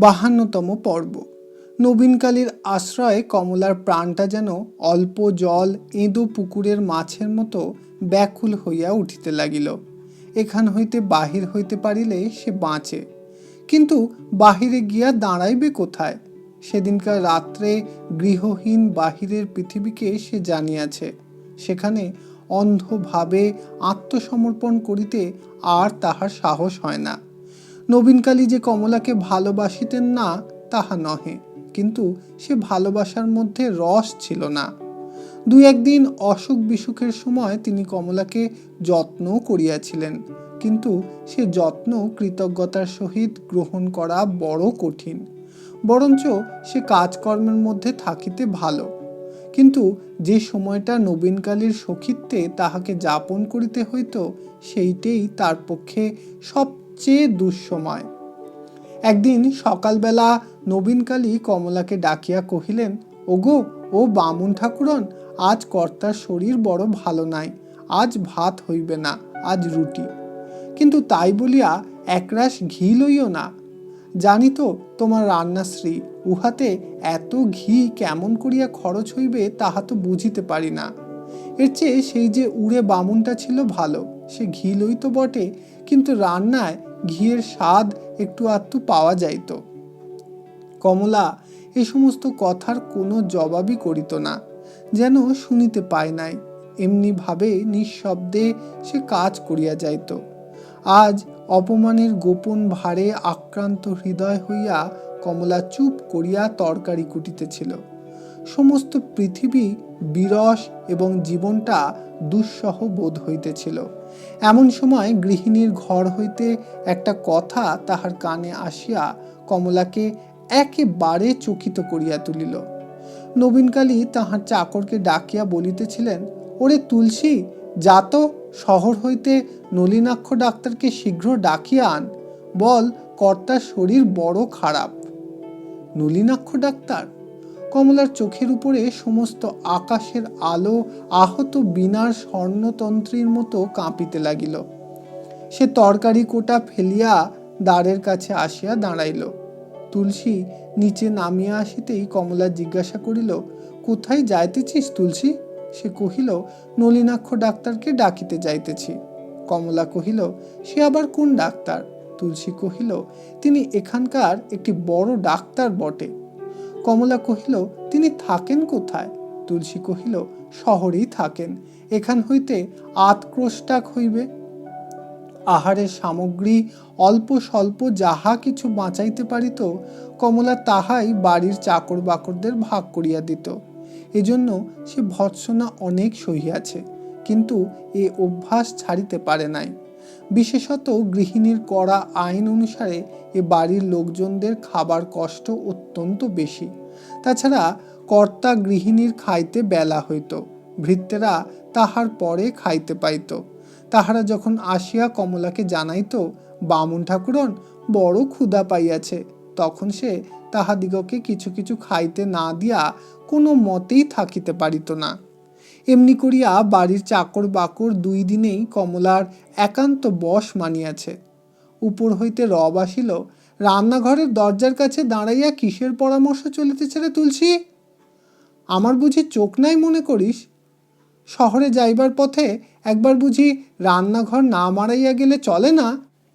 বাহান্নতম পর্ব। নবীনকালীর আশ্রয়ে কমলার প্রাণটা যেন অল্প জল এঁদো পুকুরের মাছের মতো ব্যাকুল হইয়া উঠিতে লাগিল। এখান হইতে বাহির হইতে পারিলে সে বাঁচে। কিন্তু বাহিরে গিয়া দাঁড়াইবে কোথায়? সেদিনকার রাত্রে গৃহহীন বাহিরের পৃথিবীকে সে জানিয়াছে। সেখানে অন্ধভাবে আত্মসমর্পণ করিতে আর তাহার সাহস হয় না। নবীনকালী যে কমলাকে ভালোবাসিতেন না, তাহা নহে। কিন্তু সে ভালোবাসার মধ্যে রস ছিল না। দু একদিন অসুখ বিসুখের সময় তিনি কমলাকে যত্নও করিয়াছিলেন। কিন্তু সে যত্ন কৃতজ্ঞতার সহিত গ্রহণ করা বড় কঠিন। বরঞ্চ সে কাজকর্মের মধ্যে থাকিতে ভালো। কিন্তু যে সময়টা নবীনকালীর সখিত্বে তাহাকে যাপন করিতে হইত, সেইটেই তার পক্ষে সবচেয়ে দুঃসময়। একদিন সকালবেলা নবীনকালী কমলাকে ডাকিয়া কহিলেন, ওগো, ও বামুন ঠাকুরন, আজ কর্তার শরীর বড় ভালো নাই, আজ ভাত হইবে না, আজ রুটি। কিন্তু তাই বলিয়া একরাশ ঘি লইও না। জানি তো তোমার রান্নাশ্রী উহাতে এত ঘি কেমন করিয়া খরচ হইবে তাহা তো বুঝিতে পারি না। এর চেয়ে সেই যে উড়ে বামুনটা ছিল ভালো, সে ঘি লইতো বটে, কিন্তু রান্নায় ঘিয়ের স্বাদ একটু আধটু পাওয়া যাইত। কমলা এ সমস্ত কথার কোনো জবাবই করিত না, যেন শুনিতে পায় নাই। এমনি ভাবে নিঃশব্দে সে কাজ করিয়া যাইত। আজ অপমানের গোপন ভারে আক্রান্ত হৃদয় হইয়া কমলা চুপ করিয়া তরকারি কুটিতেছিল। সমস্ত পৃথিবী বিরস এবং জীবনটা দুঃসহ বোধ হইতেছিল। এমন সময় গৃহিণীর ঘর হইতে একটা কথা তাহার কানে আসিয়া কমলাকে একেবারে চকিত করিয়া তুলিল। নবীনকালী তাহার চাকরকে ডাকিয়া বলিতেছিলেন, ওরে তুলসী, যা তো শহর হইতে নলিনাক্ষ ডাক্তারকে শীঘ্র ডাকিয়া আন। বল, কর্তার শরীর বড় খারাপ। নলিনাক্ষ ডাক্তার? কমলার চোখের উপরে সমস্ত আকাশের আলো আহত বিনার স্বর্ণতন্ত্রীর মতো কাঁপিতে লাগিল। সে তরকারি কোটা ফেলিয়া দ্বারের কাছে আসিয়া দাঁড়াইল। তুলসী নিচে নামিয়া আসিতেই কমলা জিজ্ঞাসা করিল, কোথায় যাইতেছিস তুলসী? সে কহিল, নলিনাক্ষ ডাক্তারকে ডাকিতে যাইতেছি। কমলা কহিল, সে আবার কোন ডাক্তার? তুলসী কহিল, তিনি এখানকার একটি বড় ডাক্তার বটে। কমলা কহিল, তিনি থাকেন কোথায়? তুলসী কহিল, শহরেই থাকেন। এখান হইতে আতক্রোষ্টাক হইবে। আহারের সামগ্রী অল্প স্বল্প যাহা কিছু বাঁচাইতে পারিত, কমলা তাহাই বাড়ির চাকর বাকরদের ভাগ করিয়া দিত। এজন্য সে ভৎসনা অনেক সহিয়াছে, কিন্তু এ অভ্যাস ছাড়িতে পারে নাই। বিশেষত গৃহিণীর করা আইন অনুসারে এ বাড়ির লোকজনদের খাবার কষ্ট অত্যন্ত বেশি। তাছাড়া কর্তা গৃহিণীর খাইতে বেলা হইত, ভৃত্যেরা তাহার পরে খাইতে পাইত। তাহারা যখন আসিয়া কমলাকে জানাইত, বামুন ঠাকুরন, বড় ক্ষুধা পাইয়াছে। তখন সে তাহাদিগকে কিছু কিছু খাইতে না দিয়া কোনো মতেই থাকিতে পারিত না। এমনি করিয়া বাড়ির চাকর বাকর দুই দিনেই কমলার একান্ত বশ মানিয়াছে। উপর হইতে রব আসিল, রান্নাঘরের দরজার কাছে দাঁড়াইয়া কিসের পরামর্শ চলিতেছে রে তুলসী? আমার বুঝি চোখ নাই মনে করিস? শহরে যাইবার পথে একবার বুঝি রান্নাঘর না মারাইয়া গেলে চলে না?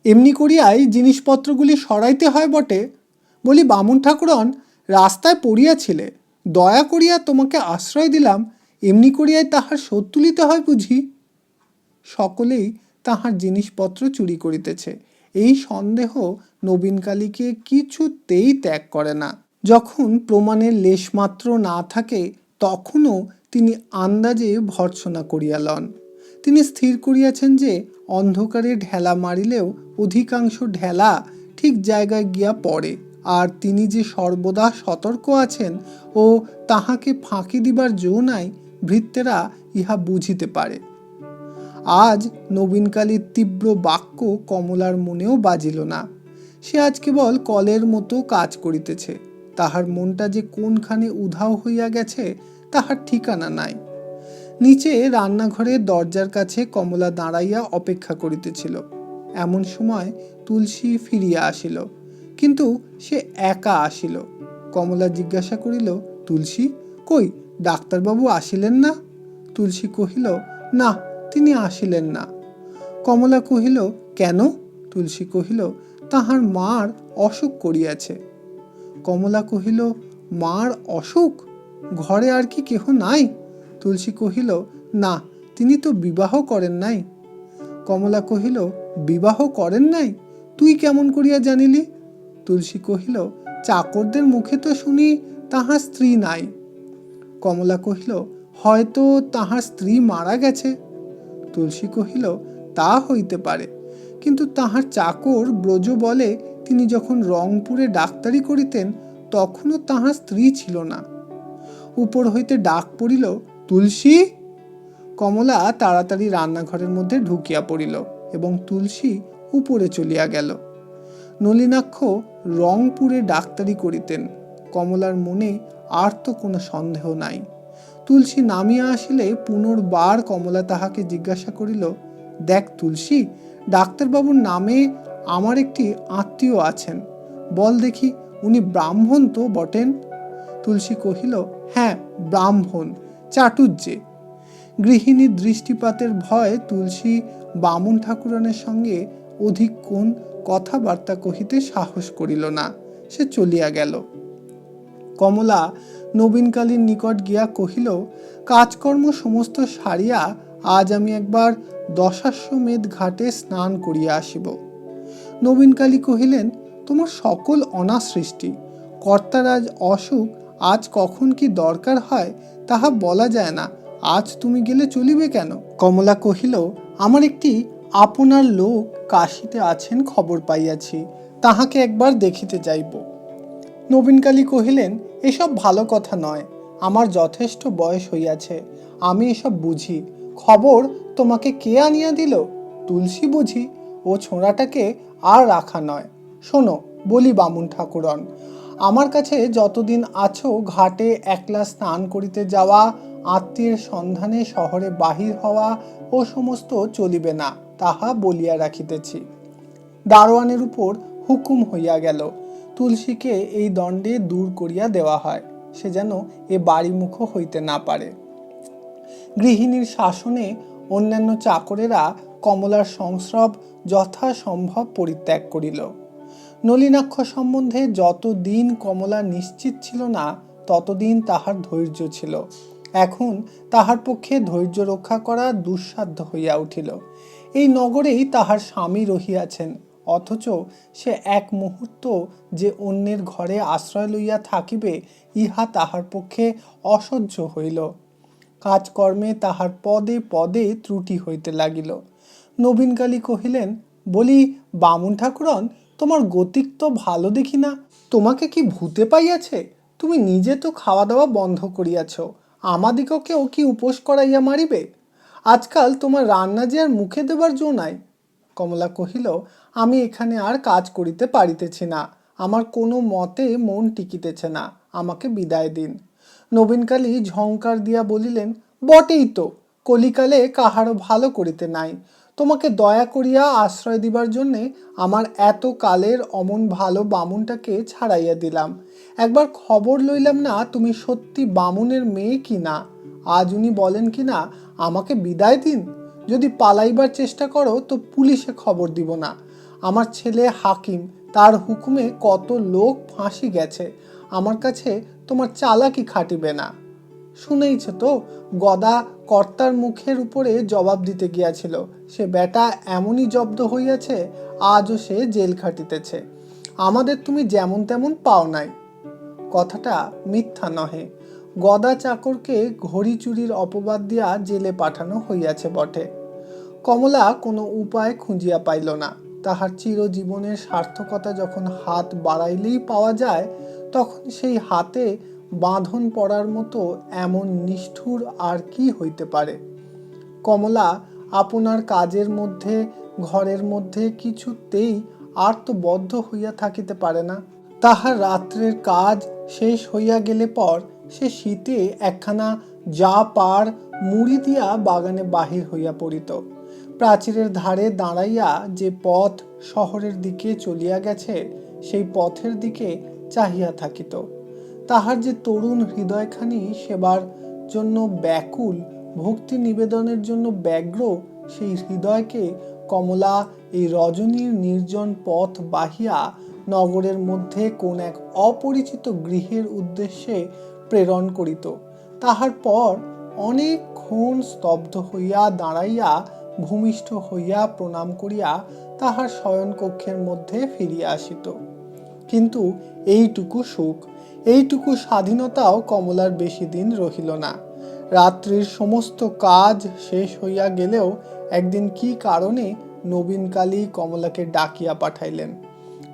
এমনি করিয়াই জিনিসপত্রগুলি সরাইতে হয় বটে। বলি, বামুন ঠাকুরন, রাস্তায় পড়িয়াছিলে, দয়া করিয়া তোমাকে আশ্রয় দিলাম এমনি করিয়াই তাহার শোধ তুলিতে হয় বুঝি? সকলেই তাহার জিনিসপত্র চুরি করিতেছে। এই সন্দেহ নবীনকালীকে কিছুতেই ত্যাগ করে না। যখন প্রমাণের লেশমাত্র না থাকে, তখনও তিনি আন্দাজে ভর্সনা করিয়া লন। তিনি স্থির করিয়াছেন যে, অন্ধকারে ঢেলা মারিলেও অধিকাংশ ঢেলা ঠিক জায়গায় গিয়া পড়ে। আর তিনি যে সর্বদা সতর্ক আছেন ও তাহাকে ফাঁকি দিবার জো নাই ভৃত্যেরা ইহা বুঝিতে পারে। আজ নবীনকালীর তীব্র বাক্য কমলার মনেও বাজিল না। সে আজ কেবল কলের মতো কাজ করিতেছে। তাহার মনটা যে কোনখানে উধাও হইয়া গেছে, তাহার ঠিকানা নাই। নিচে রান্নাঘরের দরজার কাছে কমলা দাঁড়াইয়া অপেক্ষা করিতেছিল। এমন সময় তুলসী ফিরিয়া আসিল, কিন্তু সে একা আসিল। কমলা জিজ্ঞাসা করিল, তুলসী, কই? ডাক্তারবাবু আসিলেন না? তুলসী কহিল, না, তিনি আসিলেন না। কমলা কহিল, কেন? তুলসী কহিল, তাহার মার অসুখ করিয়াছে। কমলা কহিল, মার অসুখ? ঘরে আর কি কেহ নাই? তুলসী কহিল, না, তিনি তো বিবাহ করেন নাই। কমলা কহিল, বিবাহ করেন নাই? তুই কেমন করিয়া জানিলি? তুলসী কহিল, চাকরদের মুখে তো শুনি তাহার স্ত্রী নাই। কমলা কহিল, হয়তো তাহার স্ত্রী মারা গেছে? তুলসী কহিল, তা হইতে পারে। কিন্তু তাহার চাকর ব্রজ বলে তিনি যখন রংপুরে ডাক্তারি করিতেন, তখনও তাহার স্ত্রী ছিল না। উপর হইতে ডাক পড়িল, তুলসী! কমলা তাড়াতাড়ি রান্নাঘরের মধ্যে ঢুকিয়া পড়িল এবং তুলসী উপরে চলিয়া গেল। নলিনাক্ষ রংপুরে ডাক্তারি করিতেন। কমলার মনে আর তো কোনো সন্দেহ নাই। তুলসী নামিয়া আসিলে পুনর্বার কমলা তাহাকে জিজ্ঞাসা করিল, দেখ তুলসী, ডাক্তারবাবুর নামে আমার একটি আত্মীয় আছেন। বল দেখি, উনি ব্রাহ্মণ তো বটেন? তুলসী কহিল হ্যাঁ ব্রাহ্মণ চাটুর্যে গৃহিণীর দৃষ্টিপাতের ভয় তুলসী বামুন ঠাকুরানের সঙ্গে অধিক কোন কথাবার্তা কহিতে সাহস করিল না। সে চলিয়া গেল। কমলা নবীনকালীর নিকট গিয়া কহিল, কাজকর্ম সমস্ত সারিয়া, আজ আমি একবার দশাশ্বমেধ ঘাটে স্নান করিয়া আসিব। নবীনকালী কহিলেন, তোমার সকল অনাসৃষ্টি কর্তার আজ অসুখ, আজ কখন কি দরকার হয় তাহা বলা যায় না, আজ তুমি গেলে চলিবে কেন? কমলা কহিল, আমার একটি আপনার লোক কাশিতে আছেন খবর পাইয়াছি, তাহাকে একবার দেখিতে যাইব। নবীনকালী কহিলেন, এসব ভালো কথা নয়। আমার যথেষ্ট বয়স হইয়াছে। আমি এসব বুঝি। খবর তোমাকে কে আনিয়া দিল? তুলসী বুঝি। ও ছোঁড়াটাকে আর রাখা নয়। শোনো, বলি বামুন ঠাকুরন, আমার কাছে যতদিন আছো ঘাটে একলা স্নান করিতে যাওয়া, আত্মীয়ের সন্ধানে শহরে বাহির হওয়া ও সমস্ত চলিবে না, তাহা বলিয়া রাখিতেছি। দারোয়ানের উপর হুকুম হইয়া গেল। তুলসীকে এই দণ্ডে দূর করিয়া দেওয়া হয়, সে যেন এ বাড়িমুখ হইতে না পারে। গৃহিণীর শাসনে অন্যান্য চাকরেরা কমলার সংস্রব যথাসম্ভব পরিত্যাগ করিল। নলিনাক্ষ সম্বন্ধে যতদিন কমলা নিশ্চিত ছিল না, ততদিন তাহার ধৈর্য ছিল। এখন তাহার পক্ষে ধৈর্য রক্ষা করা দুঃসাধ্য হইয়া উঠিল। এই নগরেই তাহার স্বামী রহিয়াছেন। অথচ সে এক মুহূর্ত যে অন্যের ঘরে আশ্রয় লইয়া থাকিবে, ইহা তাহার পক্ষে অসহ্য হইল। কাজকর্মে তাহার পদে পদে ত্রুটি হইতে লাগিল। নবীনকালী কহিলেন, বলি, বামুন ঠাকুরন, তোমার গতিক তো ভালো দেখি না। তোমাকে কি ভূতে পাইয়াছে? তুমি নিজে তো খাওয়া দাওয়া বন্ধ করিয়াছ। আমাদিগকেও কি উপোস করাইয়া মারিবে? আজকাল তোমার রান্না যে আর মুখে দেবার জো নাই। কমলা কহিল, আমি এখানে আর কাজ করিতে পারিতেছি না। আমার কোনো মতে মন টিকিতেছে না। আমাকে বিদায় দিন। নবীনকালী ঝংকার দিয়া বলিলেন, বটেই তো। কলিকালে কাহারও ভালো করিতে নাই। তোমাকে দয়া করিয়া আশ্রয় দিবার জন্যে আমার এত কালের অমন ভালো বামুনটাকে ছাড়াইয়া দিলাম। একবার খবর লইলাম না তুমি সত্যি বামুনের মেয়ে কি না? আজ উনি বলেন কি না, আমাকে বিদায় দিন। যদি পালাইবার চেষ্টা করো, তো পুলিশে খবর দিব না। আমার ছেলে হাকিম, তার হুকুমে কত লোক ফাঁসি গেছে। আমার কাছে তোমার চালাকি খাটিবে না। শুনেইছ তো, গদা কর্তার মুখের উপরে জবাব দিতে গিয়াছিল। সে বেটা এমনই জব্দ হইয়াছে, আজও সে জেল খাটিতেছে। আমাদের তুমি যেমন তেমন পাও নাই। কথাটা মিথ্যা নহে। গদা চাকরকে ঘড়ি চুরির অপবাদ দিয়া জেলে পাঠানো হইয়াছে বটে। কমলা কোনো উপায় খুঁজিয়া পাইল না। তাহার চিরজীবনের সার্থকতা যখন হাত বাড়াইলেই পাওয়া যায়, তখন সেই হাতে বাঁধন পড়ার মতো এমন নিষ্ঠুর আর কি হইতে পারে? কমলা আপনার কাজের মধ্যে, ঘরের মধ্যে কিছুতেই আর তো বদ্ধ হইয়া থাকিতে পারে না। তাহার রাত্রের কাজ শেষ হইয়া গেলে পর সে শীতে একখানা যা পার মুড়ি দিয়া বাগানে বাহির হইয়া পড়িত। প্রাচীরের ধারে দাঁড়াইয়া যে পথ শহরের দিকে চলিয়া গেছে, সেই পথের দিকে চাহিয়া থাকিত। তাহার যে তরুণ হৃদয়খানি, সেবার জন্য ব্যাকুল, ভক্তি নিবেদনের জন্য ব্যগ্র, সেই হৃদয়কে কমলা, এই রজনীর নির্জন পথ বাহিয়া নগরের মধ্যে কোন এক অপরিচিত গৃহের উদ্দেশ্যে প্রেরণ করিত। তাহার পর অনেকক্ষণ স্তব্ধ হইয়া দাঁড়াইয়া ভূমিষ্ঠ হইয়া প্রণাম করিয়া তাহার শয়নকক্ষের মধ্যে ফিরিয়া আসিত। কিন্তু এইটুকু সুখ, এইটুকু স্বাধীনতাও কমলার বেশি দিন রহিল না। রাত্রির সমস্ত কাজ শেষ হইয়া গেলেও একদিন কি কারণে নবীনকালী কমলাকে ডাকিয়া পাঠাইলেন?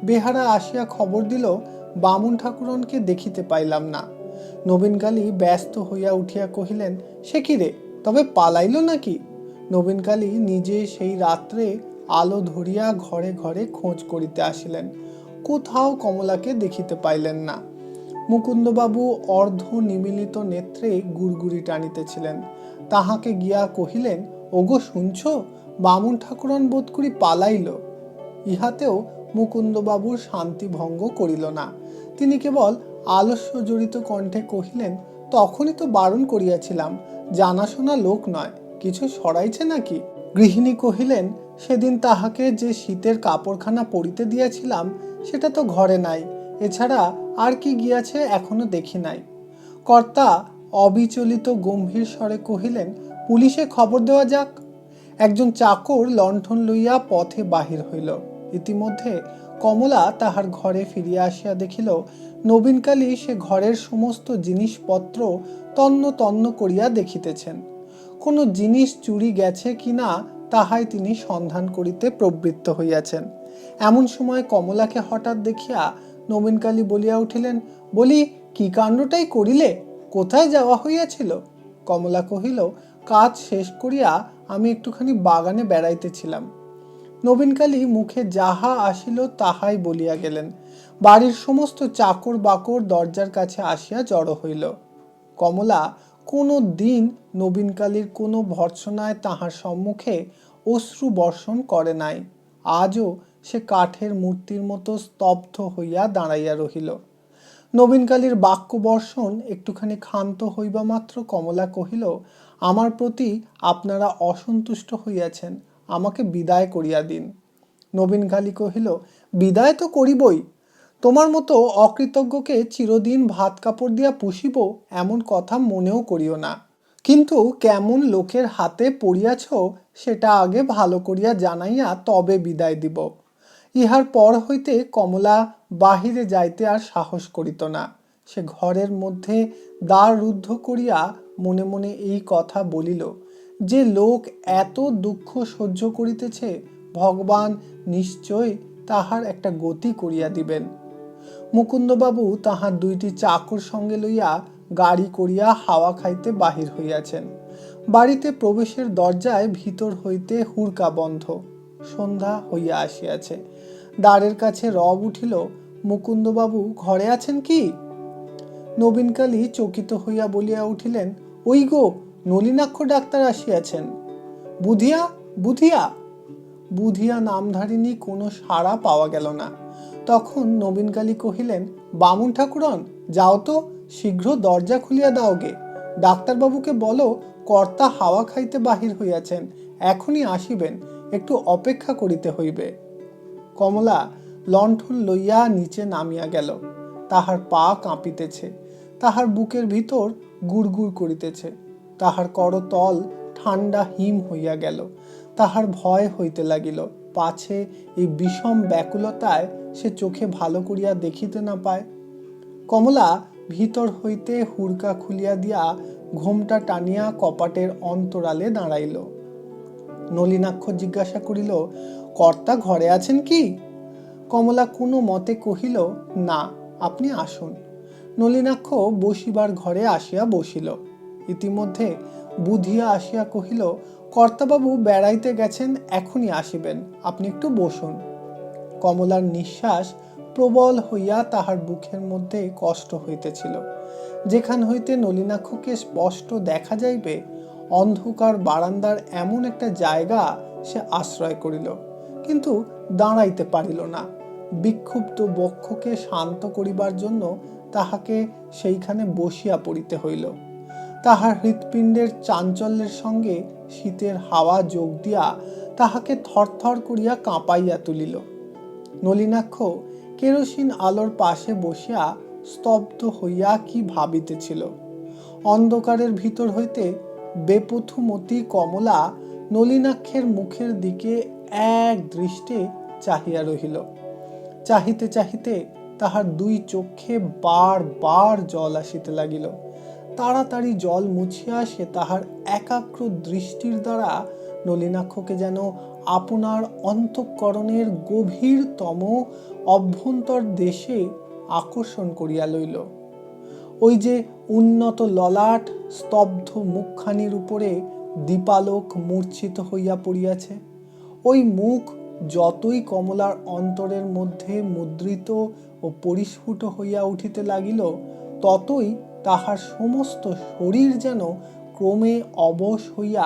বেহারা আসিয়া খবর দিল, বামুন ঠাকুরনকে দেখিতে পাইলাম না। নবীনকালী ব্যস্ত হইয়া উঠিয়া কহিলেন, সে কি রে, তবে পালাইল নাকি? নবীনকালী নিজে সেই রাত্রে আলো ধরিয়া ঘরে ঘরে খোঁজ করিতে আসিলেন। কোথাও কমলাকে দেখিতে পাইলেন না। মুকুন্দবাবু অর্ধ নিমিলিত নেত্রে গুড়গুড়ি টানিতেছিলেন। তাহাকে গিয়া কহিলেন, ওগো, শুনছ? বামুন ঠাকুরন বোধ করি পালাইল। ইহাতেও মুকুন্দবাবুর শান্তি ভঙ্গ করিল না। তিনি কেবল আলস্য জড়িত কণ্ঠে কহিলেন, তখনই তো বারণ করিয়াছিলাম। জানাশোনা লোক নয়। কিছু সরাইছে নাকি? গৃহিণী কহিলেন, সেদিন তাহাকে যে শীতের কাপড়খানা পরিতে দিয়াছিলাম, সেটা তো ঘরে নাই। এছাড়া আর কি গিয়াছে এখনও দেখি নাই। কর্তা অবিচলিত গম্ভীর স্বরে কহিলেন, পুলিশে খবর দেওয়া যাক। একজন চাকর লণ্ঠন লইয়া পথে বাহির হইল। ইতিমধ্যে কমলা তাহার ঘরে ফিরিয়া আসিয়া দেখিল, নবীনকালী সে ঘরের সমস্ত জিনিসপত্র তন্ন তন্ন করিয়া দেখিতেছেন। কোনো জিনিস চুরি গেছে কিনা তাহাই তিনি সন্ধান করিতে প্রবৃত্ত হইয়াছেন। এমন সময় কমলাকে হঠাৎ দেখিয়া নবীনকালী বলিয়া উঠিলেন, বলি, কি কাণ্ডটাই করিলে? কোথায় যাওয়া হইয়াছিল? কমলা কহিল, কাজ শেষ করিয়া আমি একটুখানি বাগানে বেড়াইতেছিলাম। নবীনকালী মুখে যাহা আসিল তাহাই বলিয়া গেলেন। বাড়ির সমস্ত চাকর বাকর দরজার কাছে আসিয়া জড়ো হইল। কমলা কোনো দিন নবীনকালীর কোনো ভর্সনায় তাহার সম্মুখে অশ্রু বর্ষণ করে নাই। আজও সে কাঠের মূর্তির মতো স্তব্ধ হইয়া দাঁড়াইয়া রহিল। নবীনকালীর বাক্য বর্ষণ একটুখানি ক্ষান্ত হইবা মাত্র কমলা কহিল, আমার প্রতি আপনারা অসন্তুষ্ট হইয়াছেন, আমাকে বিদায় করিয়া দিন। নবীনকালী কহিল, বিদায় তো করিবই তোমার মতো অকৃতজ্ঞকে চিরদিন ভাত কাপড় দিয়া পুষিব এমন কথা মনেও করিও না। কিন্তু কেমন লোকের হাতে পড়িয়াছ, সেটা আগে ভালো করিয়া জানাইয়া তবে বিদায় দিব। ইহার পর হইতে কমলা বাহিরে যাইতে আর সাহস করিত না। সে ঘরের মধ্যে দ্বার রুদ্ধ করিয়া মনে মনে এই কথা বলিল, যে লোক এত দুঃখ সহ্য করিতেছে, ভগবান নিশ্চয় তাহার একটা গতি করিয়া দিবেন। মুকুন্দবাবু তাহার দুইটি চাকর সঙ্গে লইয়া গাড়ি করিয়া হাওয়া খাইতে বাহির হইয়াছেন। বাড়িতে প্রবেশের দরজায় ভিতর হইতে হুড়কা বন্ধ। সন্ধ্যা হইয়া আসিয়াছে। দ্বারের কাছে রব উঠিল, মুকুন্দবাবু, ঘরে আছেন কি? নবীনকালী চকিত হইয়া বলিয়া উঠিলেন, ওই গো, নলিনাক্ষ ডাক্তার আসিয়াছেন। বুধিয়া বুধিয়া? বুধিয়া নামধারিণী কোনো সাড়া পাওয়া গেল না। তখন নবীনকালী কহিলেন, বামুন ঠাকুরন, যাও তো, শীঘ্র দরজা খুলিয়া দাও গে। ডাক্তারবাবুকে বলো, কর্তা হাওয়া খাইতে বাহির হইয়াছেন, এখনই আসিবেন, একটু অপেক্ষা করিতে হইবে। কমলা লণ্ঠন লইয়া নিচে নামিয়া গেল। তাহার পা কাঁপিতেছে, তাহার বুকের ভিতর গুড়গুড় করিতেছে, তাহার করতল ঠান্ডা হিম হইয়া গেল, তাহার ভয় হইতে লাগিল। পাছে এই বিষম ব্যাকুলতায় সে চোখে ভালো করিয়া দেখিতে না পায়। কমলা ভিতর হইতে হুড়কা খুলিয়া দিয়া ঘোমটা টানিয়া কপাটের অন্তরালে দাঁড়াইল। নলিনাক্ষ জিজ্ঞাসা করিল, কর্তা ঘরে আছেন কি? কমলা কোনো মতে কহিল, না, আপনি আসুন। নলিনাক্ষ বসিবার ঘরে আসিয়া বসিল। ইতিমধ্যে বুধিয়া আসিয়া কহিল, কর্তাবাবু বেড়াইতে গেছেন, এখনই আসিবেন, আপনি একটু বসুন। কমলার নিঃশ্বাস প্রবল হইয়া তাহার বুকের মধ্যে কষ্ট হইতেছিল। যেখান হইতে নলিনাক্ষকে স্পষ্ট দেখা যাইবে, অন্ধকার বারান্দার এমন একটা জায়গা সে আশ্রয় করিল, কিন্তু দাঁড়াইতে পারিল না। বিক্ষুব্ধ বক্ষকে শান্ত করিবার জন্য তাহাকে সেইখানে বসিয়া পড়িতে হইল। তাহার হৃৎপিণ্ডের চাঞ্চল্যের সঙ্গে শীতের হাওয়া যোগ দিয়া তাহাকে থরথর করিয়া কাঁপাইয়া তুলিল। নলিনাক্ষ কেরোসিন আলোর পাশে বসিয়া স্তব্ধ হইয়া কি ভাবিতেছিল? অন্ধকারের ভিতর হইতে বেপথুমতি কমলা নলিনাক্ষের মুখের দিকে এক দৃষ্টে চাহিয়া রহিল। চাহিতে চাহিতে তাহার দুই চক্ষে বার বার জল আসিতে লাগিল। তাড়াতাড়ি জল মুছিয়া সে তাহার একাগ্র দৃষ্টির দ্বারা নলিনাক্ষকে যেন আপনার অন্তঃকরণের গভীরতম অভ্যন্তর দেশে আকর্ষণ করিয়া লইল। ওই যে উন্নত ললাট, স্তব্ধ মুখখানির উপরে দীপালোক মূর্ছিত হইয়া পড়িয়াছে। ওই মুখ যতই কমলার অন্তরের মধ্যে মুদ্রিত ও পরিস্ফুট হইয়া উঠিতে লাগিল, ততই তাহার সমস্ত শরীর যেন ক্রমে অবশ হইয়া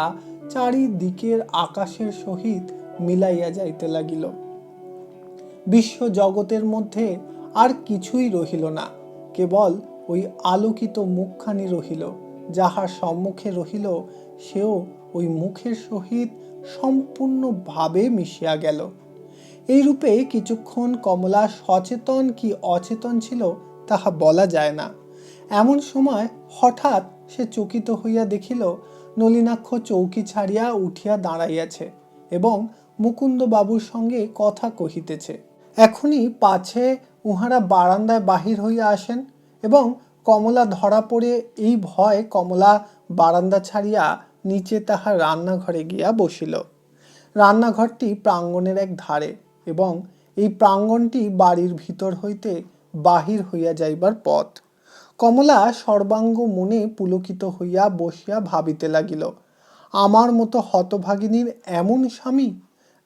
চারিদিকের আকাশের সহিত মিলাইয়া যাইতে লাগিল। বিশ্ব জগতের মধ্যে আর কিছুই রহিল না, কেবল ওই আলোকিত মুখখানি রহিল, যাহার সম্মুখে রহিল সেও ওই মুখের সহিত সম্পূর্ণভাবে মিশিয়া গেল। এইরূপে কিছুক্ষণ কমলা সচেতন কি অচেতন ছিল তাহা বলা যায় না। এমন সময় হঠাৎ সে চকিত হইয়া দেখিল নলিনাক্ষ চৌকি ছাড়িয়া উঠিয়া দাঁড়াইয়াছে এবং মুকুন্দ বাবুর সঙ্গে কথা কহিতেছে। এখনই পাছে উহারা বারান্দায় বাহির হইয়া আসেন এবং কমলা ধরা পড়ে এই ভয় কমলা বারান্দা ছাড়িয়া নিচে তাহার রান্নাঘরে গিয়া বসিল। রান্নাঘরটি প্রাঙ্গণের এক ধারে এবং এই প্রাঙ্গণটি বাড়ির ভিতর হইতে বাহির হইয়া যাইবার পথ। কমলা সর্বাঙ্গ মনে পুলকিত হইয়া বসিয়া ভাবিতে লাগিল, আমার মতো হতভাগিনীর এমন স্বামী?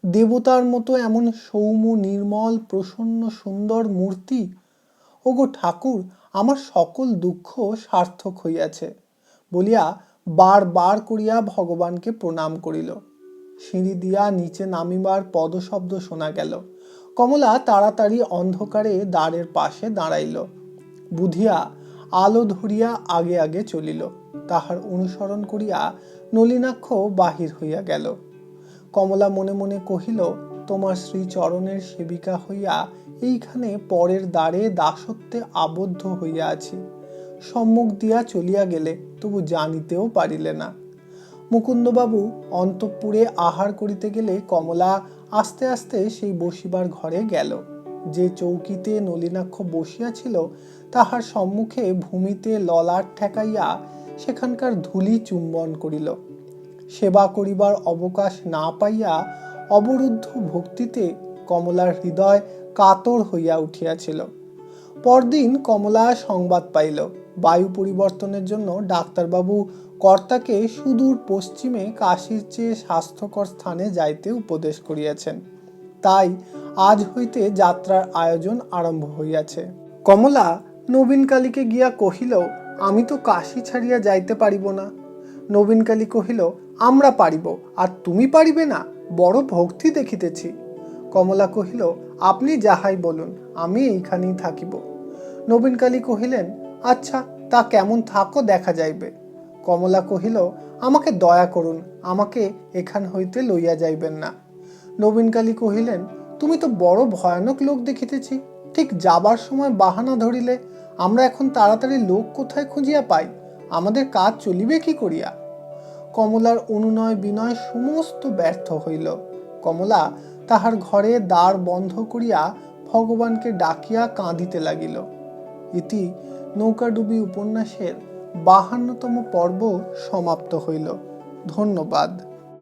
দেবতার মতো এমন সৌম্য, নির্মল, প্রসন্ন, সুন্দর মূর্তি? ওগো ঠাকুর, আমার সকল দুঃখ সার্থক হইয়াছে। বলিয়া বার বার করিয়া ভগবানকে প্রণাম করিল। সিঁড়ি দিয়া নিচে নামিবার পদশব্দ শোনা গেল। কমলা তাড়াতাড়ি অন্ধকারে দ্বারের পাশে দাঁড়াইল। বুধিয়া আলো ধরিয়া আগে আগে চলিল। তাহার অনুসরণ করিয়া নলিনাক্ষ বাহির হইয়া গেল। কমলা মনে মনে কহিল, তোমার শ্রীচরণের সেবিকা হইয়া এইখানে পরের দ্বারে দাসত্বে আবদ্ধ হইয়া আছি। সম্মুখ দিয়া চলিয়া গেলে তবু জানিতেও পারিলে না। মুকুন্দবাবু অন্তঃপুরে আহার করিতে গেলে কমলা আস্তে আস্তে সেই বসিবার ঘরে গেল। যে চৌকিতে নলিনাক্ষ বসিয়াছিল তাহার সম্মুখে ভূমিতে ললাট ঠেকাইয়া সেখানকার ধুলি চুম্বন করিল। সেবা করিবার অবকাশ না পাইয়া অবরুদ্ধ ভক্তিতে কমলার হৃদয় কাতর হইয়া উঠিয়াছিল। পরদিন কমলা সংবাদ পাইল। বায়ু পরিবর্তনের জন্য ডাক্তারবাবু কর্তাকে সুদূর পশ্চিমে কাশির চেয়ে স্বাস্থ্যকর স্থানে যাইতে উপদেশ করিয়াছেন। তাই আজ হইতে যাত্রার আয়োজন আরম্ভ হইয়াছে। কমলা নবীনকালীকে গিয়া কহিল, আমি তো কাশি ছাড়িয়া যাইতে পারিব না। নবীনকালী কহিল, আমরা পারিব, আর তুমি পারিবে না, বড় ভক্তি দেখিতেছি। কমলা কহিল, আপনি যাহাই বলুন, আমি এইখানেই থাকিব। নবীনকালী কহিলেন আচ্ছা তা কেমন থাকো, দেখা যাইবে। কমলা কহিল, আমাকে দয়া করুন, আমাকে এখান হইতে লইয়া যাইবেন না। নবীনকালী কহিলেন, তুমি তো বড় ভয়ানক লোক দেখিতেছি, ঠিক যাবার সময় বাহানা ধরিলে আমরা এখন তাড়াতাড়ি লোক কোথায় খুঁজিয়া পাই? আমাদের কাজ চলিবে কি করিয়া? কমলার অনুনয় বিনয় সমস্ত ব্যর্থ হইল। কমলা তাহার ঘরে দ্বার বন্ধ করিয়া ভগবানকে ডাকিয়া কাঁদিতে লাগিল। ইতি নৌকাডুবি উপন্যাসের বাহান্নতম পর্ব সমাপ্ত হইল। ধন্যবাদ।